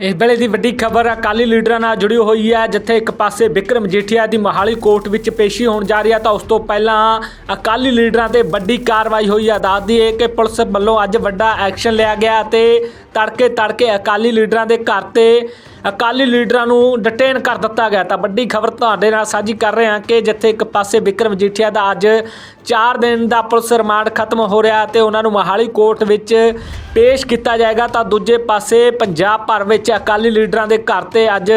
ਇਸ ਵੇਲੇ ਦੀ ਵੱਡੀ ਖਬਰ ਅਕਾਲੀ ਲੀਡਰਾਂ ਨਾਲ ਜੁੜੀ ਹੋਈ ਹੈ, ਜਿੱਥੇ ਇੱਕ ਪਾਸੇ ਵਿਕਰਮ ਜੀਠੀਆ ਦੀ ਮਹਾਲੀ ਕੋਰਟ ਵਿੱਚ ਪੇਸ਼ੀ ਹੋਣ ਜਾ ਰਹੀ ਹੈ, ਤਾਂ ਉਸ ਤੋਂ ਪਹਿਲਾਂ ਅਕਾਲੀ ਲੀਡਰਾਂ ਤੇ ਵੱਡੀ ਕਾਰਵਾਈ ਹੋਈ ਹੈ। ਦੱਸਦੀ ਹੈ ਕਿ ਪੁਲਿਸ ਵੱਲੋਂ ਅੱਜ ਵੱਡਾ ਐਕਸ਼ਨ ਲਿਆ ਗਿਆ ਅਤੇ ਤੜਕੇ ਤੜਕੇ ਅਕਾਲੀ ਲੀਡਰਾਂ ਦੇ ਘਰ ਤੇ ਅਕਾਲੀ ਲੀਡਰਾਂ ਨੂੰ ਡਿਟੇਨ ਕਰ ਦਿੱਤਾ ਗਿਆ। ਤਾਂ ਵੱਡੀ ਖਬਰ ਤੁਹਾਡੇ ਨਾਲ ਸਾਂਝੀ ਕਰ ਰਹੇ ਹਾਂ ਕਿ ਜਿੱਥੇ ਇੱਕ ਪਾਸੇ ਵਿਕਰਮ ਜੀਠੀਆ ਦਾ ਅੱਜ 4 ਦਿਨ ਦਾ ਪੁਲਿਸ ਰਿਮਾਂਡ ਖਤਮ ਹੋ ਰਿਹਾ ਤੇ ਉਹਨਾਂ ਨੂੰ ਮਹਾਲੀ ਕੋਰਟ ਵਿੱਚ ਪੇਸ਼ ਕੀਤਾ ਜਾਏਗਾ। ਤਾਂ ਦੂਜੇ ਪਾਸੇ ਪੰਜਾਬ ਭਰ ਵਿੱਚ ਅਕਾਲੀ ਲੀਡਰਾਂ ਦੇ ਘਰ ਤੇ ਅੱਜ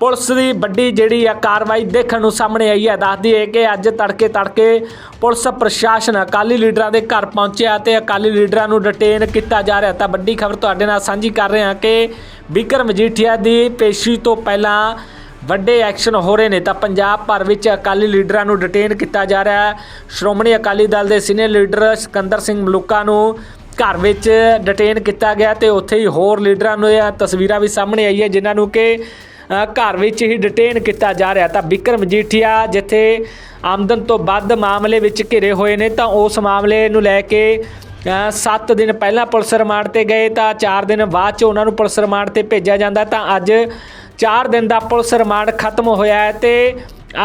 ਪੁਲਿਸ ਦੀ ਵੱਡੀ ਜਿਹੜੀ ਆ ਕਾਰਵਾਈ ਦੇਖਣ ਨੂੰ ਸਾਹਮਣੇ ਆਈ ਹੈ। ਦੱਸਦੀ ਹੈ ਕਿ ਅੱਜ ਤੜਕੇ ਤੜਕੇ ਪੁਲਿਸ ਪ੍ਰਸ਼ਾਸਨ ਅਕਾਲੀ ਲੀਡਰਾਂ ਦੇ ਘਰ ਪਹੁੰਚਿਆ ਤੇ ਅਕਾਲੀ ਲੀਡਰਾਂ ਨੂੰ ਡਿਟੇਨ ਕੀਤਾ ਜਾ ਰਿਹਾ ਤਾਂ ਵੱਡੀ ਖਬਰ ਤੁਹਾਡੇ ਨਾਲ ਸਾਂਝੀ ਕਰ ਰਹੇ ਹਾਂ ਕਿ ਵਿਕਰਮ ਮਜੀਠੀਆ ਦੀ ਪੇਸ਼ੀ ਤੋਂ ਪਹਿਲਾਂ ਵੱਡੇ ਐਕਸ਼ਨ ਹੋ ਰਹੇ ਨੇ। ਤਾਂ ਪੰਜਾਬ ਭਰ ਵਿੱਚ ਅਕਾਲੀ ਲੀਡਰਾਂ ਨੂੰ ਡਿਟੇਨ ਕੀਤਾ ਜਾ ਰਿਹਾ ਹੈ। ਸ਼੍ਰੋਮਣੀ ਅਕਾਲੀ ਦਲ ਦੇ ਸੀਨੀਅਰ ਲੀਡਰ ਸਿਕੰਦਰ ਸਿੰਘ ਮਲੂਕਾ ਨੂੰ ਘਰ ਵਿੱਚ ਡਿਟੇਨ ਕੀਤਾ ਗਿਆ ਤੇ ਉੱਥੇ ਹੀ ਹੋਰ ਲੀਡਰਾਂ ਨੂੰ ਇਹ ਤਸਵੀਰਾਂ ਵੀ ਸਾਹਮਣੇ ਆਈ ਹੈ ਜਿਨ੍ਹਾਂ ਨੂੰ ਕਿ ਘਰ ਵਿੱਚ ਹੀ ਡਿਟੇਨ ਕੀਤਾ ਜਾ ਰਿਹਾ ਤਾਂ ਵਿਕਰਮ ਜੀਠੀਆ ਜਿੱਥੇ ਆਮਦਨ ਤੋਂ ਵੱਧ ਮਾਮਲੇ ਵਿੱਚ ਘਿਰੇ ਹੋਏ ਨੇ ਤਾਂ ਉਸ ਮਾਮਲੇ ਨੂੰ ਲੈ ਕੇ 7 ਦਿਨ ਪਹਿਲਾਂ ਪੁਲਿਸ ਰਿਮਾਂਡ ਤੇ ਗਏ ਤਾਂ 4 ਦਿਨ ਬਾਅਦ ਚ ਉਹਨਾਂ ਨੂੰ ਪੁਲਿਸ ਰਿਮਾਂਡ ਤੇ ਭੇਜਿਆ ਜਾਂਦਾ ਤਾਂ ਅੱਜ 4 ਦਿਨ ਦਾ ਪੁਲਿਸ ਰਿਮਾਂਡ ਖਤਮ ਹੋਇਆ ਹੈ ਤੇ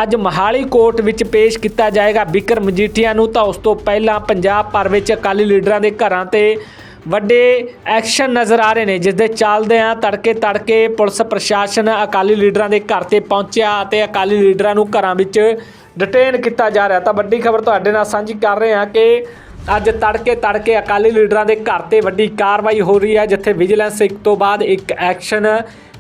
ਅੱਜ ਮਹਾਲੀ ਕੋਰਟ ਵਿੱਚ ਪੇਸ਼ ਕੀਤਾ ਜਾਏਗਾ ਵਿਕਰਮ ਮਜੀਠੀਆ ਨੂੰ ਤਾਂ ਉਸ ਤੋਂ ਪਹਿਲਾਂ ਪੰਜਾਬ ਭਰ ਵਿੱਚ ਅਕਾਲੀ ਲੀਡਰਾਂ ਦੇ ਘਰਾਂ ਤੇ ਵੱਡੇ ਐਕਸ਼ਨ ਨਜ਼ਰ ਆ ਰਹੇ ਨੇ, ਜਿਸ ਦੇ ਚੱਲਦੇ ਆ ਤੜਕੇ ਤੜਕੇ ਪੁਲਿਸ ਪ੍ਰਸ਼ਾਸਨ ਅਕਾਲੀ ਲੀਡਰਾਂ ਦੇ ਘਰ ਤੇ ਪਹੁੰਚਿਆ ਅਤੇ ਅਕਾਲੀ ਲੀਡਰਾਂ ਨੂੰ ਘਰਾਂ ਵਿੱਚ ਡਿਟੇਨ ਕੀਤਾ ਜਾ ਰਿਹਾ। ਤਾਂ ਵੱਡੀ ਖਬਰ ਤੁਹਾਡੇ ਨਾਲ ਸਾਂਝੀ ਕਰ ਰਹੇ ਹਾਂ ਕਿ ਅੱਜ ਤੜਕੇ ਤੜਕੇ ਅਕਾਲੀ ਲੀਡਰਾਂ ਦੇ ਘਰ ਤੇ ਵੱਡੀ ਕਾਰਵਾਈ ਹੋ ਰਹੀ ਹੈ, ਜਿੱਥੇ ਵਿਜੀਲੈਂਸ ਇੱਕ ਤੋਂ ਬਾਅਦ ਇੱਕ ਐਕਸ਼ਨ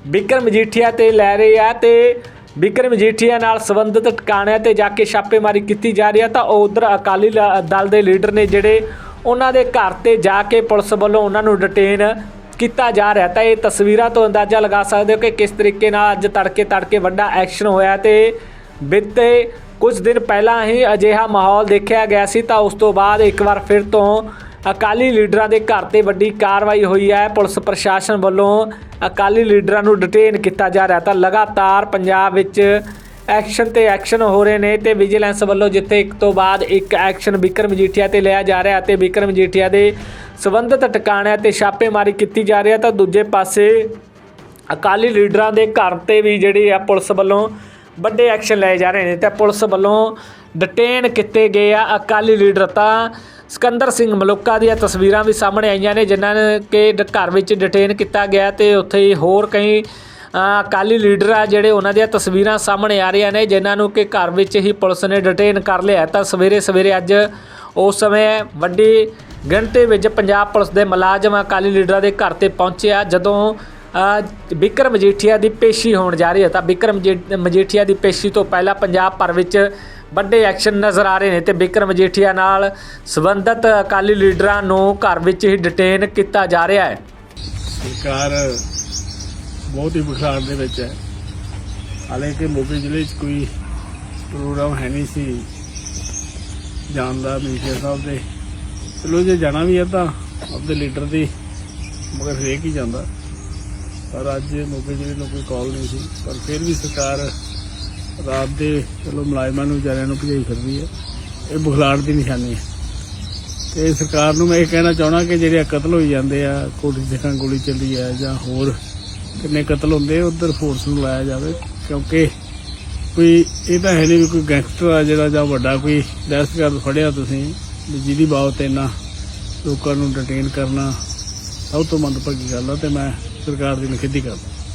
ਵਿਕਰਮ ਮਜੀਠੀਆ ਤੇ ਲੈ ਰਹੀ ਹੈ ਤੇ ਵਿਕਰਮ ਮਜੀਠੀਆ ਨਾਲ ਸੰਬੰਧਿਤ ਟਿਕਾਣਿਆਂ ਤੇ ਜਾ ਕੇ ਛਾਪੇਮਾਰੀ ਕੀਤੀ ਜਾ ਰਹੀ ਹੈ। ਤਾਂ ਉਧਰ ਅਕਾਲੀ ਦਲ ਦੇ ਲੀਡਰ ਨੇ ਜਿਹੜੇ ਉਹਨਾਂ ਦੇ ਘਰ ਤੇ ਜਾ ਕੇ ਪੁਲਿਸ ਵੱਲੋਂ ਉਹਨਾਂ ਨੂੰ ਡਿਟੇਨ ਕੀਤਾ ਜਾ ਰਿਹਾ ਤਾਂ ਇਹ ਤਸਵੀਰਾਂ ਤੋਂ ਅੰਦਾਜ਼ਾ ਲਗਾ ਸਕਦੇ ਹੋ ਕਿ ਕਿਸ ਤਰੀਕੇ ਨਾਲ ਅੱਜ ਤੜਕੇ ਤੜਕੇ ਵੱਡਾ ਐਕਸ਼ਨ ਹੋਇਆ ਤੇ ਬੀਤੇ ਕੁਝ ਦਿਨ ਪਹਿਲਾਂ ਹੀ ਅਜਿਹਾ ਮਾਹੌਲ ਦੇਖਿਆ ਗਿਆ ਸੀ। ਤਾਂ ਉਸ ਤੋਂ ਬਾਅਦ ਇੱਕ ਵਾਰ ਫਿਰ ਤੋਂ ਅਕਾਲੀ ਲੀਡਰਾਂ ਦੇ ਘਰ ਤੇ ਵੱਡੀ ਕਾਰਵਾਈ ਹੋਈ ਹੈ। ਪੁਲਿਸ ਪ੍ਰਸ਼ਾਸਨ ਵੱਲੋਂ ਅਕਾਲੀ ਲੀਡਰਾਂ ਨੂੰ ਡਿਟੇਨ ਕੀਤਾ ਜਾ ਰਿਹਾ ਤਾਂ ਲਗਾਤਾਰ ਪੰਜਾਬ ਵਿੱਚ ਐਕਸ਼ਨ ਤੇ ਐਕਸ਼ਨ ਹੋ ਰਹੇ ਨੇ ਤੇ ਵਿਜੀਲੈਂਸ ਵੱਲੋਂ ਜਿੱਥੇ ਇੱਕ ਤੋਂ ਬਾਅਦ ਇੱਕ ਐਕਸ਼ਨ ਵਿਕਰਮ ਮਜੀਠੀਆ ਤੇ ਲਿਆ ਜਾ ਰਿਹਾ ਤੇ ਵਿਕਰਮ ਮਜੀਠੀਆ ਦੇ ਸਬੰਧਤ ਟਿਕਾਣਿਆਂ ਤੇ ਛਾਪੇਮਾਰੀ ਕੀਤੀ ਜਾ ਰਹੀ ਹੈ ਤਾਂ ਦੂਜੇ ਪਾਸੇ ਅਕਾਲੀ ਲੀਡਰਾਂ ਦੇ ਘਰ ਤੇ ਵੀ ਜਿਹੜੇ ਆ ਪੁਲਿਸ ਵੱਲੋਂ ਵੱਡੇ ਐਕਸ਼ਨ ਲਏ ਜਾ ਰਹੇ ਨੇ ਤੇ ਪੁਲਿਸ ਵੱਲੋਂ ਡਿਟੇਨ ਕੀਤੇ ਗਏ ਆ ਅਕਾਲੀ ਲੀਡਰ ਤਾਂ ਸਕੰਦਰ ਸਿੰਘ ਮਲੂਕਾ ਦੀਆਂ ਤਸਵੀਰਾਂ ਵੀ ਸਾਹਮਣੇ ਆਈਆਂ ਨੇ, ਜਿਨ੍ਹਾਂ ਨੇ ਕਿ ਡ- ਘਰ ਵਿੱਚ ਡਿਟੇਨ ਕੀਤਾ ਗਿਆ ਤੇ ਉੱਥੇ ਹੋਰ ਕਈ ਅਕਾਲੀ ਲੀਡਰ ਆ ਜਿਹੜੇ ਉਹਨਾਂ ਦੀਆਂ ਤਸਵੀਰਾਂ ਸਾਹਮਣੇ ਆ ਰਹੀਆਂ ਨੇ, ਜਿਨ੍ਹਾਂ ਨੂੰ ਕਿ ਘਰ ਵਿੱਚ ਹੀ ਪੁਲਿਸ ਨੇ ਡਿਟੇਨ ਕਰ ਲਿਆ ਤਾਂ ਸਵੇਰੇ ਸਵੇਰੇ ਅੱਜ ਉਸ ਸਮੇਂ ਵੱਡੀ ਗਿਣਤੀ ਵਿੱਚ ਪੰਜਾਬ ਪੁਲਿਸ ਦੇ ਮੁਲਾਜ਼ਮ ਅਕਾਲੀ ਲੀਡਰਾਂ ਦੇ ਘਰ ਤੇ ਪਹੁੰਚਿਆ ਜਦੋਂ ਬਿਕਰਮ ਮਜੀਠੀਆ ਦੀ ਪੇਸ਼ੀ ਹੋਣ ਜਾ ਰਹੀ ਹੈ, ਤਾਂ ਬਿਕਰਮ ਮਜੀਠੀਆ ਦੀ ਪੇਸ਼ੀ ਤੋਂ ਪਹਿਲਾਂ ਪੰਜਾਬ ਭਰ ਵਿੱਚ ਵੱਡੇ ਐਕਸ਼ਨ ਨਜ਼ਰ ਆ ਰਹੇ ਨੇ ਤੇ ਬਿਕਰਮ ਮਜੀਠੀਆ ਨਾਲ ਸੰਬੰਧਿਤ ਅਕਾਲੀ ਲੀਡਰਾਂ ਨੂੰ ਘਰ ਵਿੱਚ ਹੀ ਡਿਟੇਨ ਕੀਤਾ ਜਾ ਰਿਹਾ ਹੈ। ਸਰਕਾਰ ਬਹੁਤ ਹੀ ਬੁਖਾਰ ਦੇ ਵਿੱਚ ਹੈ। ਹਾਲਾਂਕਿ ਮੋਗੇ ਜ਼ਿਲ੍ਹੇ 'ਚ ਕੋਈ ਪ੍ਰੋਗਰਾਮ ਹੈ ਨਹੀਂ ਸੀ। ਜਾਣ ਦਾ ਮੀਡੀਆ ਸਾਹਿਬ ਦੇ। ਚਲੋ ਜੇ ਜਾਣਾ ਵੀ ਹੈ ਤਾਂ ਆਪਦੇ ਲੀਡਰ ਦੀ, ਮਗਰ ਹਰੇਕ ਹੀ ਜਾਂਦਾ। ਪਰ ਅੱਜ ਮੋਗੇ ਜ਼ਿਲ੍ਹੇ ਨੂੰ ਕੋਈ ਕਾਲ ਨਹੀਂ ਸੀ। ਪਰ ਫਿਰ ਵੀ ਸਰਕਾਰ ਰਾਤ ਦੇ ਚਲੋ ਮੁਲਾਜ਼ਮਾਂ ਨੂੰ, ਵਿਚਾਰਿਆਂ ਨੂੰ ਭਜਾਈ ਫਿਰਦੀ ਹੈ। ਇਹ ਬੁਖਲਾੜ ਦੀ ਨਿਸ਼ਾਨੀ ਹੈ। ਤੇ ਸਰਕਾਰ ਨੂੰ ਮੈਂ ਇਹ ਕਹਿਣਾ ਚਾਹਣਾ ਕਿ ਜਿਹੜੇ ਆ ਕਤਲ ਹੋਈ ਜਾਂਦੇ ਆ ਕੋਟੀ ਦੇਖਾਂ ਗੋਲੀ ਚੱਲੀ ਆ ਜਾਂ ਹੋਰ ਕਿੰਨੇ ਕਤਲ ਹੁੰਦੇ, ਉਧਰ ਫੋਰਸ ਨੂੰ ਲਾਇਆ ਜਾਵੇ, ਕਿਉਂਕਿ ਕੋਈ, ਇਹ ਤਾਂ ਹੈ ਨਹੀਂ ਵੀ ਕੋਈ ਗੈਂਗਸਟਰ ਆ ਜਿਹੜਾ ਜਾਂ ਵੱਡਾ ਕੋਈ ਦਹਿਸ਼ਤਗਰਦ ਫੜਿਆ ਤੁਸੀਂ, ਵੀ ਜਿਹਦੀ ਬਾਬਤ ਇੰਨਾ ਲੋਕਾਂ ਨੂੰ ਡਿਟੇਨ ਕਰਨਾ, ਸਭ ਤੋਂ ਮੰਦਭਾਗੀ ਗੱਲ ਆ, ਤੇ ਮੈਂ ਸਰਕਾਰ ਦੀ ਨਿਖੇਧੀ ਕਰਦਾ।